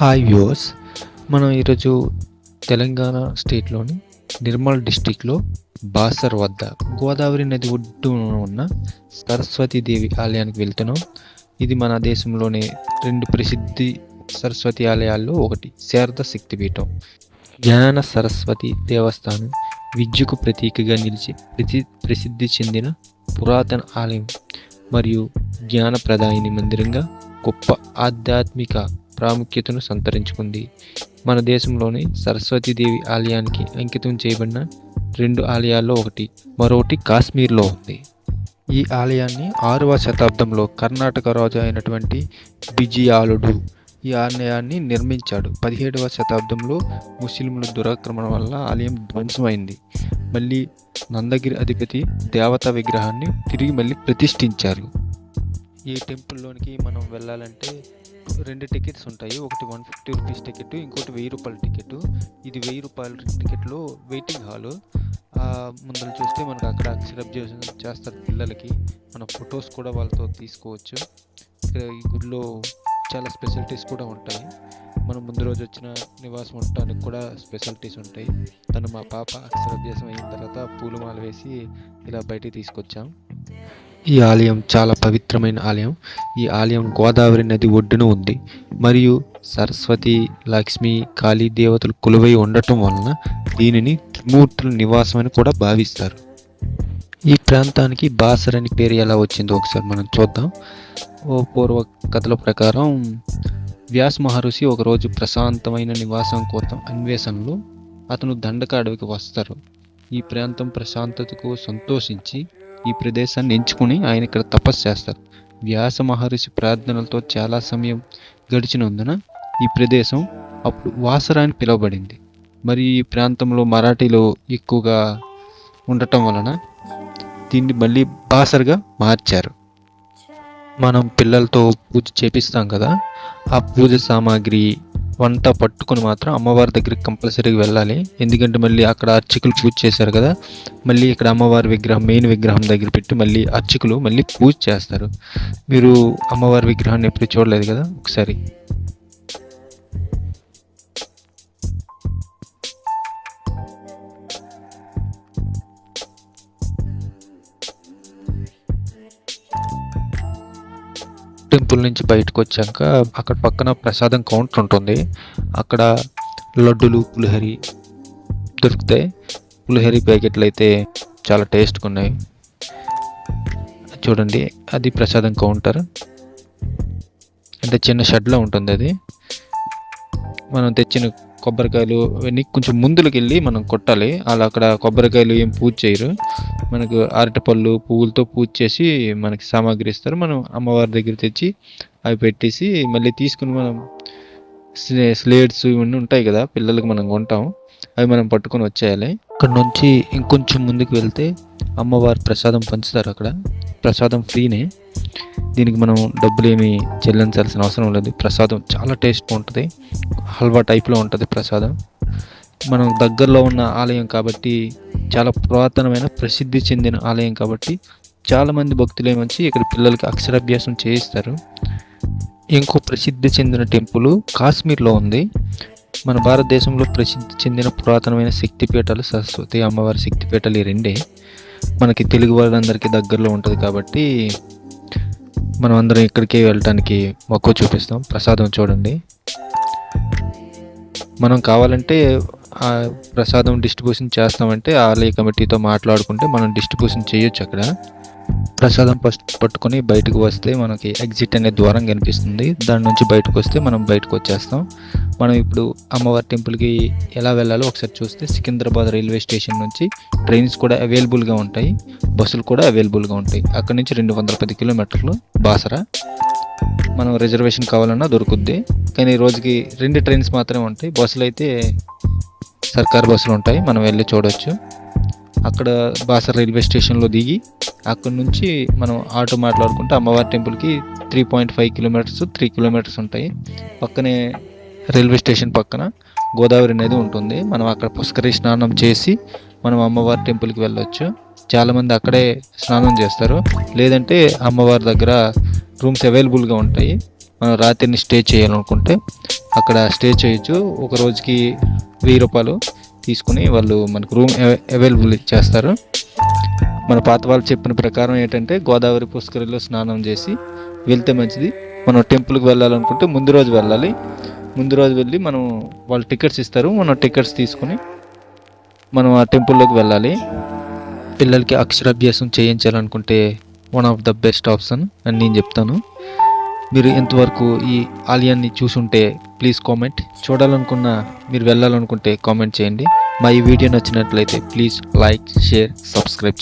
Hi viewers మనం ఈరోజు తెలంగాణ స్టేట్లోని నిర్మల్ డిస్టిక్లో బాసర్ వద్ద గోదావరి నది ఒడ్డున ఉన్న సరస్వతీదేవి ఆలయానికి వెళ్తున్నాం. ఇది మన దేశంలోని రెండు ప్రసిద్ధి సరస్వతి ఆలయాల్లో ఒకటి శారద శక్తిపీఠం. జ్ఞాన సరస్వతి దేవస్థానం విద్యకు ప్రతీకగా నిలిచి ప్రతి ప్రసిద్ధి చెందిన పురాతన ఆలయం మరియు జ్ఞానప్రదాయిని మందిరంగా గొప్ప ఆధ్యాత్మిక ప్రాముఖ్యతను సంతరించుకుంది. మన దేశంలోని సరస్వతీదేవి ఆలయానికి అంకితం చేయబడిన రెండు ఆలయాల్లో ఒకటి మరొకటి కాశ్మీర్లో ఉంది. ఈ ఆలయాన్ని ఆరవ శతాబ్దంలో కర్ణాటక రాజు అయినటువంటి బిజియాలుడు ఈ ఆలయాన్ని నిర్మించాడు. పదిహేడవ శతాబ్దంలో ముస్లింల దురాక్రమణ వల్ల ఆలయం ధ్వంసమైంది. మళ్ళీ నందగిరి అధిపతి దేవతా విగ్రహాన్ని తిరిగి మళ్ళీ ప్రతిష్ఠించారు. ఈ టెంపుల్లోనికి మనం వెళ్ళాలంటే రెండు టికెట్స్ ఉంటాయి. ఒకటి వన్ ఫిఫ్టీ రూపీస్ టికెట్ ఇంకోటి వెయ్యి రూపాయల టికెట్ ఇది వెయ్యి రూపాయల టికెట్లో వెయిటింగ్ హాల్ ముందర చూస్తే మనకు అక్కడ సెలబ్రేషన్ చేస్తారు పిల్లలకి. మన ఫొటోస్ కూడా వాళ్ళతో తీసుకోవచ్చు. ఇక్కడ ఈ గుడిలో చాలా స్పెషాలిటీస్ కూడా ఉంటాయి. మనం ముందు రోజు వచ్చిన నివాసం ఉండటానికి కూడా స్పెషాలిటీస్ ఉంటాయి. తను మా పాప అక్షరాభ్యాసం అయిన తర్వాత పూలమాల వేసి ఇలా బయటికి తీసుకొచ్చాం. ఈ ఆలయం చాలా పవిత్రమైన ఆలయం. ఈ ఆలయం గోదావరి నది ఒడ్డున ఉంది. మరియు సరస్వతి లక్ష్మి కాళీ దేవతలు కొలువై ఉండటం వలన దీనిని త్రిమూర్తుల నివాసం అని కూడా భావిస్తారు. ఈ ప్రాంతానికి బాసర్ అని పేరు ఎలా వచ్చిందో ఒకసారి మనం చూద్దాం. ఓ పూర్వ కథల ప్రకారం వ్యాస్ మహర్షి ఒకరోజు ప్రశాంతమైన నివాసం కోసం అన్వేషణలో అతను దండక అడవికి వస్తారు. ఈ ప్రాంతం ప్రశాంతతకు సంతోషించి ఈ ప్రదేశాన్ని ఎంచుకుని ఆయన ఇక్కడ తపస్సు చేస్తారు. వ్యాస మహర్షి ప్రార్థనలతో చాలా సమయం గడిచినందున ఈ ప్రదేశం అప్పుడు వాసరా అని పిలువబడింది. మరి ఈ ప్రాంతంలో మరాఠీలో ఎక్కువగా ఉండటం వలన దీన్ని మళ్ళీ బాసర్గా మార్చారు. మనం పిల్లలతో పూజ చేపిస్తాం కదా ఆ పూజ సామాగ్రి వంట పట్టుకుని మాత్రం అమ్మవారి దగ్గరికి కంపల్సరీగా వెళ్ళాలి. ఎందుకంటే మళ్ళీ అక్కడ అర్చకులు పూజ చేశారు కదా మళ్ళీ ఇక్కడ అమ్మవారి విగ్రహం మెయిన్ విగ్రహం దగ్గర పెట్టి మళ్ళీ అర్చకులు మళ్ళీ పూజ చేస్తారు. మీరు అమ్మవారి విగ్రహాన్ని ఎప్పుడు చూడలేదు కదా? ఒకసారి టెంపుల్ నుంచి బయటకు వచ్చాక అక్కడ పక్కన ప్రసాదం కౌంటర్ ఉంటుంది. అక్కడ లడ్డులు పులిహరి దొరుకుతాయి. పులిహరి ప్యాకెట్లు అయితే చాలా టేస్ట్గా ఉన్నాయి. చూడండి అది ప్రసాదం కౌంటర్. అంటే చిన్న షెడ్లో ఉంటుంది అది. మనం తెచ్చిన కొబ్బరికాయలు అవన్నీ కొంచెం ముందులకు వెళ్ళి మనం కొట్టాలి. అలా అక్కడ కొబ్బరికాయలు ఏం పూజ చేయరు. మనకు అరటిపళ్ళు పువ్వులతో పూజ చేసి మనకి సామాగ్రి ఇస్తారు. మనం అమ్మవారి దగ్గర తెచ్చి అవి పెట్టేసి మళ్ళీ తీసుకుని మనం స్లే స్లేట్స్ ఇవన్నీ ఉంటాయి కదా పిల్లలకి మనం కొంటాం. అవి మనం పట్టుకొని వచ్చేయాలి. అక్కడ నుంచి ఇంకొంచెం ముందుకు వెళ్తే అమ్మవారి ప్రసాదం పంచుతారు అక్కడ. ప్రసాదం ఫ్రీనే. దీనికి మనం డబ్బులు ఏమి చెల్లించాల్సిన అవసరం లేదు. ప్రసాదం చాలా టేస్ట్ ఉంటుంది. హల్వా టైప్లో ఉంటుంది ప్రసాదం. మనం దగ్గరలో ఉన్న ఆలయం కాబట్టి చాలా పురాతనమైన ప్రసిద్ధి చెందిన ఆలయం కాబట్టి చాలామంది భక్తులు ఏమొచ్చి ఇక్కడ పిల్లలకి అక్షరాభ్యాసం చేయిస్తారు. ఇంకో ప్రసిద్ధి చెందిన టెంపుల్ కాశ్మీర్లో ఉంది. మన భారతదేశంలో ప్రసిద్ధి చెందిన పురాతనమైన శక్తిపీఠాలు సరస్వతి అమ్మవారి శక్తిపీఠాలు ఈ రెండే. మనకి తెలుగు వాళ్ళందరికీ దగ్గరలో ఉంటుంది కాబట్టి మనం అందరం ఇక్కడికి వెళ్ళటానికి మక్కువ చూపిస్తాం. ప్రసాదం చూడండి. మనం కావాలంటే ఆ ప్రసాదం డిస్ట్రిబ్యూషన్ చేస్తామంటే ఆలయ కమిటీతో మాట్లాడుకుంటే మనం డిస్ట్రిబ్యూషన్ చేయొచ్చు అక్కడ. ప్రసాదం ఫస్ట్ పట్టుకొని బయటకు వస్తే మనకి ఎగ్జిట్ అనే ద్వారం కనిపిస్తుంది. దాని నుంచి బయటకు వస్తే మనం బయటకు వచ్చేస్తాం. మనం ఇప్పుడు అమ్మవారి టెంపుల్కి ఎలా వెళ్ళాలో ఒకసారి చూస్తే సికింద్రాబాద్ రైల్వే స్టేషన్ నుంచి ట్రైన్స్ కూడా అవైలబుల్గా ఉంటాయి. బస్సులు కూడా అవైలబుల్గా ఉంటాయి. అక్కడ నుంచి రెండు వందల పది కిలోమీటర్లు బాసరా. మనం రిజర్వేషన్ కావాలన్నా దొరుకుద్ది. కానీ రోజుకి రెండు ట్రైన్స్ మాత్రమే ఉంటాయి. బస్సులు అయితే సర్కార్ బస్సులు ఉంటాయి. మనం వెళ్ళి చూడవచ్చు అక్కడ బాసర రైల్వే స్టేషన్లో దిగి అక్కడ నుంచి మనం ఆటో మాట్లాడుకుంటే అమ్మవారి టెంపుల్కి three point five kilometres three kilometres ఉంటాయి. పక్కనే రైల్వే స్టేషన్ పక్కన గోదావరి నది ఉంటుంది. మనం అక్కడ పుష్కరి స్నానం చేసి మనం అమ్మవారి టెంపుల్కి వెళ్ళొచ్చు. చాలామంది అక్కడే స్నానం చేస్తారు. లేదంటే అమ్మవారి దగ్గర రూమ్స్ అవైలబుల్గా ఉంటాయి. మనం రాత్రిని స్టే చేయాలనుకుంటే అక్కడ స్టే చేయొచ్చు. ఒక రోజుకి వెయ్యి రూపాయలు తీసుకుని వాళ్ళు మనకు రూమ్ అవైలబుల్ చేస్తారు. మన పాత వాళ్ళు చెప్పిన ప్రకారం ఏంటంటే గోదావరి పుష్కరిలో స్నానం చేసి వెళ్తే మంచిది. మనం టెంపుల్కి వెళ్ళాలనుకుంటే ముందు రోజు వెళ్ళాలి. ముందు రోజు వెళ్ళి మనం వాళ్ళు టికెట్స్ ఇస్తారు. మనం టికెట్స్ తీసుకుని మనం ఆ టెంపుల్లోకి వెళ్ళాలి. పిల్లలకి అక్షరాభ్యాసం చేయించాలనుకుంటే one of the best option అని నేను చెప్తాను. మీరు ఎంతవరకు ఈ ఆలయాన్ని చూసుంటే ప్లీజ్ కామెంట్ చూడాలనుకున్న మీరు వెళ్ళాలనుకుంటే కామెంట్ చేయండి. మా ఈ వీడియో నచ్చినట్లయితే ప్లీజ్ లైక్ షేర్ సబ్స్క్రైబ్